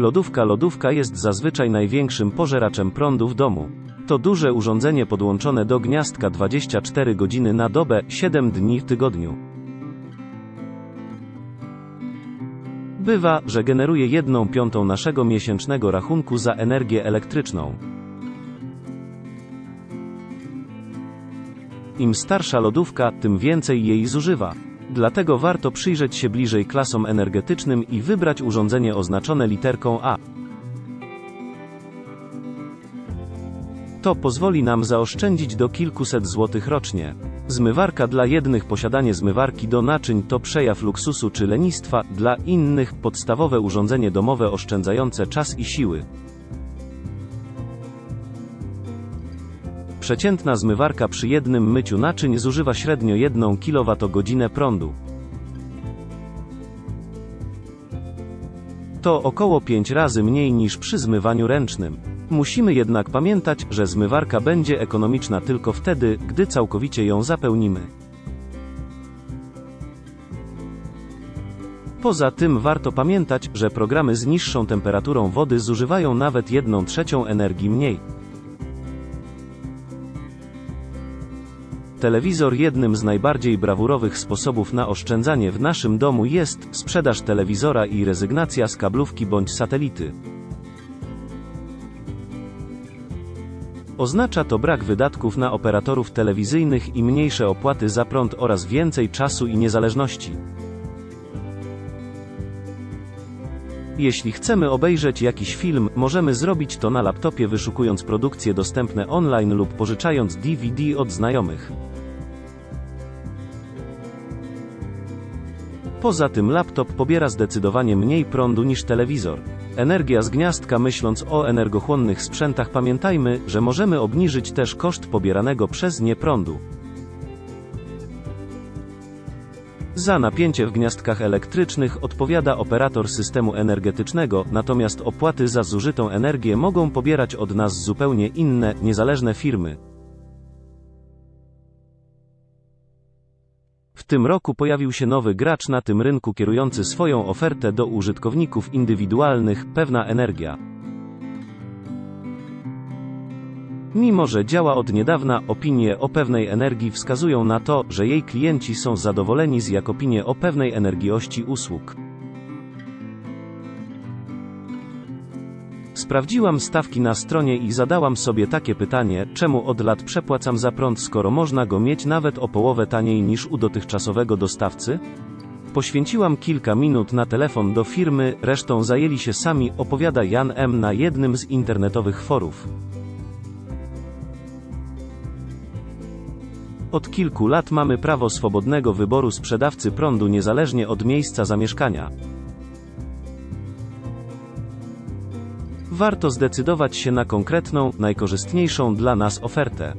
Lodówka Lodówka jest zazwyczaj największym pożeraczem prądu w domu. To duże urządzenie podłączone do gniazdka 24 godziny na dobę, 7 dni w tygodniu. Bywa, że generuje 1 piątą naszego miesięcznego rachunku za energię elektryczną. Im starsza lodówka, tym więcej jej zużywa. Dlatego warto przyjrzeć się bliżej klasom energetycznym i wybrać urządzenie oznaczone literką A. To pozwoli nam zaoszczędzić do kilkuset złotych rocznie. Zmywarka dla jednych posiadanie zmywarki do naczyń to przejaw luksusu czy lenistwa, dla innych podstawowe urządzenie domowe oszczędzające czas i siły. Przeciętna zmywarka przy jednym myciu naczyń zużywa średnio 1 kWh prądu. To około 5 razy mniej niż przy zmywaniu ręcznym. Musimy jednak pamiętać, że zmywarka będzie ekonomiczna tylko wtedy, gdy całkowicie ją zapełnimy. Poza tym warto pamiętać, że programy z niższą temperaturą wody zużywają nawet 1 trzecią energii mniej. Telewizor jednym z najbardziej brawurowych sposobów na oszczędzanie w naszym domu jest sprzedaż telewizora i rezygnacja z kablówki bądź satelity. Oznacza to brak wydatków na operatorów telewizyjnych i mniejsze opłaty za prąd oraz więcej czasu i niezależności. Jeśli chcemy obejrzeć jakiś film, możemy zrobić to na laptopie wyszukując produkcje dostępne online lub pożyczając DVD od znajomych. Poza tym laptop pobiera zdecydowanie mniej prądu niż telewizor. Energia z gniazdka myśląc o energochłonnych sprzętach pamiętajmy, że możemy obniżyć też koszt pobieranego przez nie prądu. Za napięcie w gniazdkach elektrycznych odpowiada operator systemu energetycznego, natomiast opłaty za zużytą energię mogą pobierać od nas zupełnie inne, niezależne firmy. W tym roku pojawił się nowy gracz na tym rynku kierujący swoją ofertę do użytkowników indywidualnych, pewna energia. Mimo że działa od niedawna, opinie o pewnej energii wskazują na to, że jej klienci są zadowoleni z jak opinie o pewnej energiości usług. Sprawdziłam stawki na stronie i zadałam sobie takie pytanie, czemu od lat przepłacam za prąd, skoro można go mieć nawet o połowę taniej niż u dotychczasowego dostawcy? Poświęciłam kilka minut na telefon do firmy, resztą zajęli się sami, opowiada Jan M. na jednym z internetowych forów. Od kilku lat mamy prawo swobodnego wyboru sprzedawcy prądu niezależnie od miejsca zamieszkania. Warto zdecydować się na konkretną, najkorzystniejszą dla nas ofertę.